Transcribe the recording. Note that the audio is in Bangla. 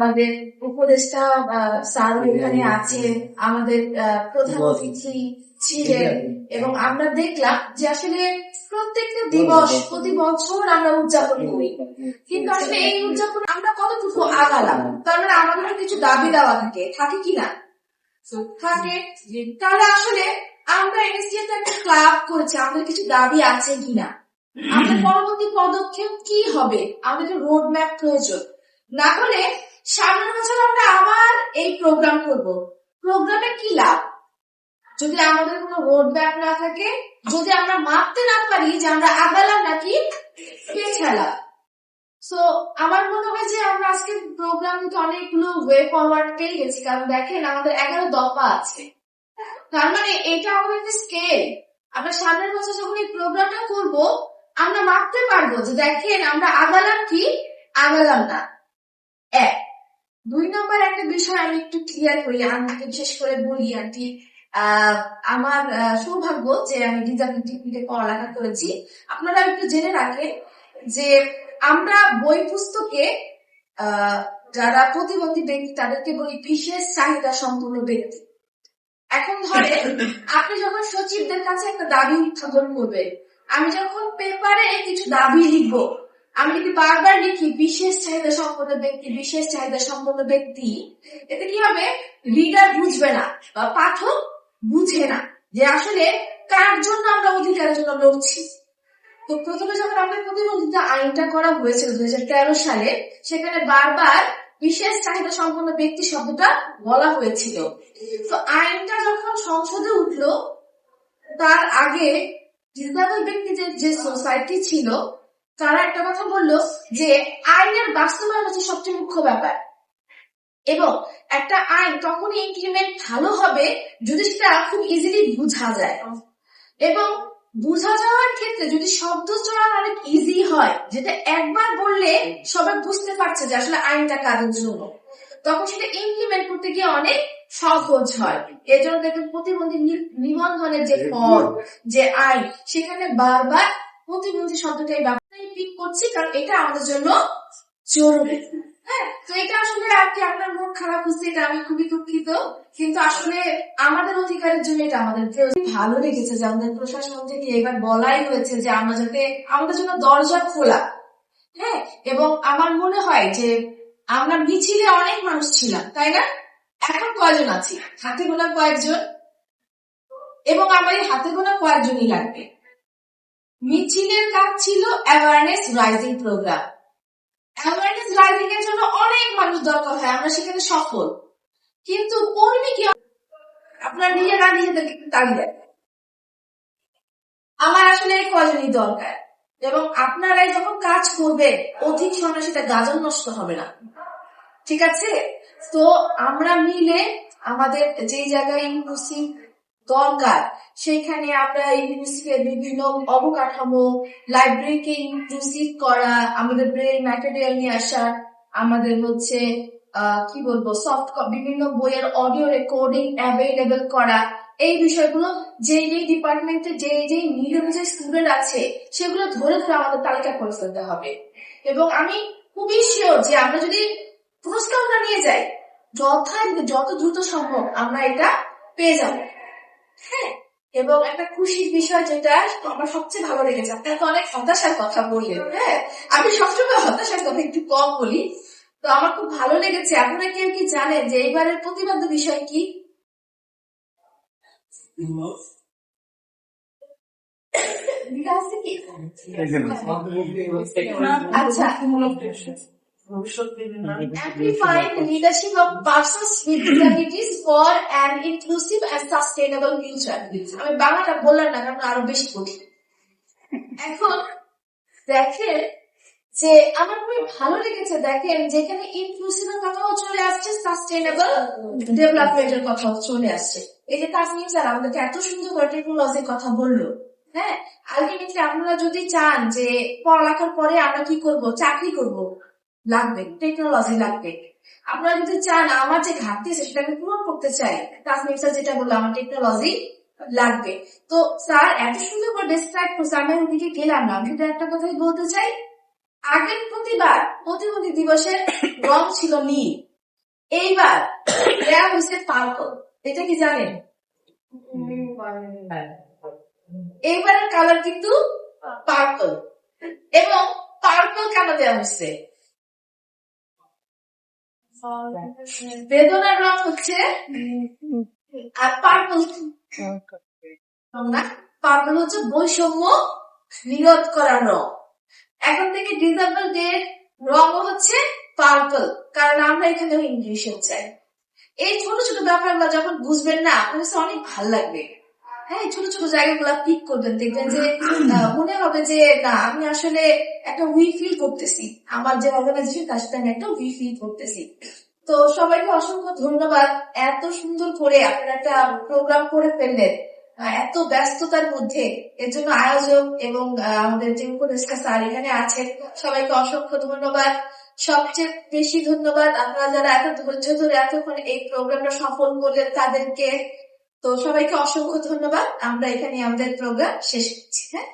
আমাদের উপদেষ্টা স্যার এখানে আছে আমাদের প্রধান অতিথি ছিলেন এবং আমরা দেখলাম যে আসলে প্রত্যেকটা দিবস। প্রতি বছর আমরা উদযাপন করি। কিন্তু আসলে এই উদযাপন আমরা কতটুকু আগালাম? তার মানে আমাদের কিছু দাবি দেওয়া থাকে। থাকে কিনা থাকে। তাহলে আসলে আমরা এনএসডিএ একটা ক্লাব করেছি। আমাদের কিছু দাবি আছে কিনা আমাদের পরবর্তী পদক্ষেপ কি হবে? আমাদের রোড ম্যাপ প্রয়োজন। না হলে সামনের বছর আমরা আবার এই প্রোগ্রাম করব। প্রোগ্রামে কি লাভ? যদি আমাদের কোনো রোড ম্যাপ না থাকে, যদি আমরা মাপতে না পারি যে আমরা আগালাম নাকি পেছালাম সো আমার মনে হয় যে আমরা আজকে প্রোগ্রাম কিন্তু অনেকগুলো ওয়ে ফরওয়ার্ড পেয়ে গেছি। কারণ দেখেন, আমাদের এগারো দফা আছে। তার মানে এটা আমাদের একটা স্কেল আমরা সামনের বছর যখন এই প্রোগ্রামটা করব, আমরা মাপতে পারব যে দেখেন, আমরা আগালাম কি? আগালাম না। দুই নম্বর একটা বিষয় আমি একটু ক্লিয়ার করি আমাকে বিশেষ করে বলি আন্টি আহ, আমার সৌভাগ্য যে আমি ডিজাইন টেকনিকে পড়ালেখা করেছি। আপনারা একটু জেনে রাখেন যে আমরা বই পুস্তকে যারা প্রতিবন্ধী ব্যক্তি তাদেরকে বলি বিশেষ চাহিদা সম্পন্ন ব্যক্তি। এখন ধরে আপনি যখন সচিবদের কাছে একটা দাবি উত্থাপন করবেন আমি যখন পেপারে কিছু দাবি লিখব আমি যদি বারবার লিখি, বিশেষ চাহিদা সম্পন্ন ব্যক্তি, বিশেষ চাহিদা সম্পন্ন ব্যক্তি, এতে কি হবে? রিডার বুঝবে না বা পাঠক বুঝে না যে আসলে কার জন্য আমরা অধিকারের জন্য লড়ছি। তো প্রথমে যখন আমাদের প্রতিবন্ধিতা আইনটা করা হয়েছিল দুই হাজার তেরো সালে, সেখানে বারবার বিশেষ চাহিদা সম্পন্ন ব্যক্তি শব্দটা বলা হয়েছিল। তো আইনটা যখন সংসদে উঠল, তার আগে ব্যক্তিদের যে সোসাইটি ছিল তারা একটা কথা বলল যে আইনের বাস্তবায়ন হচ্ছে সবচেয়ে মুখ্য ব্যাপার। এবং একটা আইন তখনই ইমপ্লিমেন্ট ভালো হবে যদি সেটা খুব ইজিলি বোঝা যায়। এবং বোঝা যাওয়ার ক্ষেত্রে যদি শব্দ চয়ন অনেক ইজি হয় যেটা একবার বললে সবাই বুঝতে পারছে যে আসলে আইনটা কাদের জন্য। তখন সেটা ইমপ্লিমেন্ট করতে গিয়ে অনেক সহজ হয়। এজন্য দেখবেন প্রতিবন্ধী নিবন্ধনের যে ফর্ম যে আইন সেখানে বারবার প্রতিবন্ধী শব্দটাই পিক করছি, কারণ এটা আমাদের জন্য জরুরি। হ্যাঁ তো এটা আসলে আর কি, আপনার মন খারাপ হচ্ছে, এটা আমি খুবই দুঃখিত। কিন্তু আসলে আমাদের অধিকারের জন্য এটা আমাদের ভালো লেগেছে যে আমাদের প্রশাসন থেকে এবার বলাই হয়েছে যে আমরা যাতে আমাদের জন্য দরজা খোলা। হ্যাঁ এবং আমার মনে হয় যে আমরা মিছিলে অনেক মানুষ ছিলাম, তাই না? এখন কয়জন আছি? হাতে গোনা কয়েকজন? এবং আমার এই হাতে গোনা কয়েকজনই লাগবে। মিছিলের কাজ ছিল awareness raising program awareness raising এর জন্য অনেক মানুষ দরকার হয়, আমরা সেখানে সফল। কিন্তু কর্মী কি আপনার নিজেরা নিজেদেরকে তাড়িয়ে দেন। আমার আসলে এই কজনই দরকার, এবং আপনারাই যখন কাজ করবেন, অধিক সময় সেটা গাজন নষ্ট হবে না। ঠিক আছে? তো আমরা মিলে আমাদের যে জায়গায় ইনক্লুসিভ দরকার। সেইখানে আমরা ইউনিভার্সিটির বিভিন্ন অবকাঠামো লাইব্রেরিকে ইনক্লুসিভ করা, আমাদের ব্রেন ম্যাটেরিয়াল নিয়ে আসা, আমাদের হচ্ছে কি বলব সফট বিভিন্ন বইয়ের অডিও রেকর্ডিং অ্যাভেলেবেল করা। এই বিষয়গুলো যে যেই ডিপার্টমেন্টে যে যেই নিড অনুযায়ী স্টুডেন্ট আছে, সেগুলো ধরে ধরে আমাদের তালিকা করে ফেলতে হবে। এবং আমি খুবই শিওর যে আমরা যদি পুরস্কারটা নিয়ে যাই, যথায়, যত দ্রুত সম্ভব আমরা এটা পেয়ে যাব। এবং একটা খুশির বিষয় যেটা আমার সবচেয়ে ভালো লেগেছে। আপনার তো অনেক হতাশার কথা বললেন হ্যাঁ? আমি সবসময় হতাশার কথা একটু কম বলি। তো আমার খুব ভালো লেগেছে। আপনারা কেউ কি জানেন যে এইবারের প্রতিবাদ্য বিষয় কি? লিখা amplifying leadership of persons with disabilities for an inclusive and sustainable future. আমি বাংলাটা বললাম না কারণ আরও বেশি কঠিন। এখন দেখেন যে আমার খুবই ভালো লেগেছে দেখেন যেখানে ইনক্লুসিভ এর কথাও চলে আসছে সাস্টেনেবল ডেভেলপমেন্টের কথাও চলে আসছে। এই যে তাসমিম স্যার আমাদেরকে এত সুন্দর করে টেকনোলজির কথা বলল হ্যাঁ? আলটিমেটলি আপনারা যদি চান যে পড়ালেখার পরে আমরা কি করব? চাকরি করব। লাগবে টেকনোলজি লাগবে। আপনারা যদি চান, আমার যে ঘাটতি আছে সেটাকে পূরণ করতে চাই তাসমিম স্যার যেটা বলল, আমার টেকনোলজি লাগবে। তো স্যার এত সুন্দর করে ডিসক্রাইব করছে, আমি ওদিকে গেলাম না, আমি একটা কথাই বলতে চাই। আগের প্রতিবার প্রতিবন্ধী দিবসের রং ছিল নীল। এইবার দেয়া হয়েছে পার্পল এটা কি জানেন? এইবারের কালার কিন্তু পার্পল এবং পার্পল কেন দেওয়া হয়েছে? বেদনার রং হচ্ছে আর পার্পল। না পার্পল হচ্ছে বৈষম্য নিরোধ করার রং। এখন থেকে ডিসেম্বর ডে রং হচ্ছে পার্পল কারণ আমরা এখানে ইংলিশে চাই। এই ছোট ছোট ব্যাপারগুলো যখন বুঝবেন না আপনার অনেক ভালো লাগবে। হ্যাঁ ছোট ছোট জায়গাগুলো পিক করবেন, দেখবেন যে মনে হবে যে, না, আমি আসলে একটা উই ফিল করতেছি। আমার যে অর্গানাইজেশন তার সাথে আমি একটা উই ফিল করতেছি। তো সবাইকে অসংখ্য ধন্যবাদ। এত সুন্দর করে আপনারা একটা প্রোগ্রাম করে ফেললেন। এত ব্যস্ততার মধ্যে এর জন্য আয়োজক এবং আমাদের যে উপদেষ্টা স্যার এখানে আছেন, সবাইকে অসংখ্য ধন্যবাদ। সবচেয়ে বেশি ধন্যবাদ আপনারা যারা এত ধৈর্য ধরে এতক্ষণ এই প্রোগ্রামটা সফল করলেন তাদেরকে। তো সবাইকে অসংখ্য ধন্যবাদ। আমরা এখানে আমাদের প্রোগ্রাম শেষ করছি হ্যাঁ?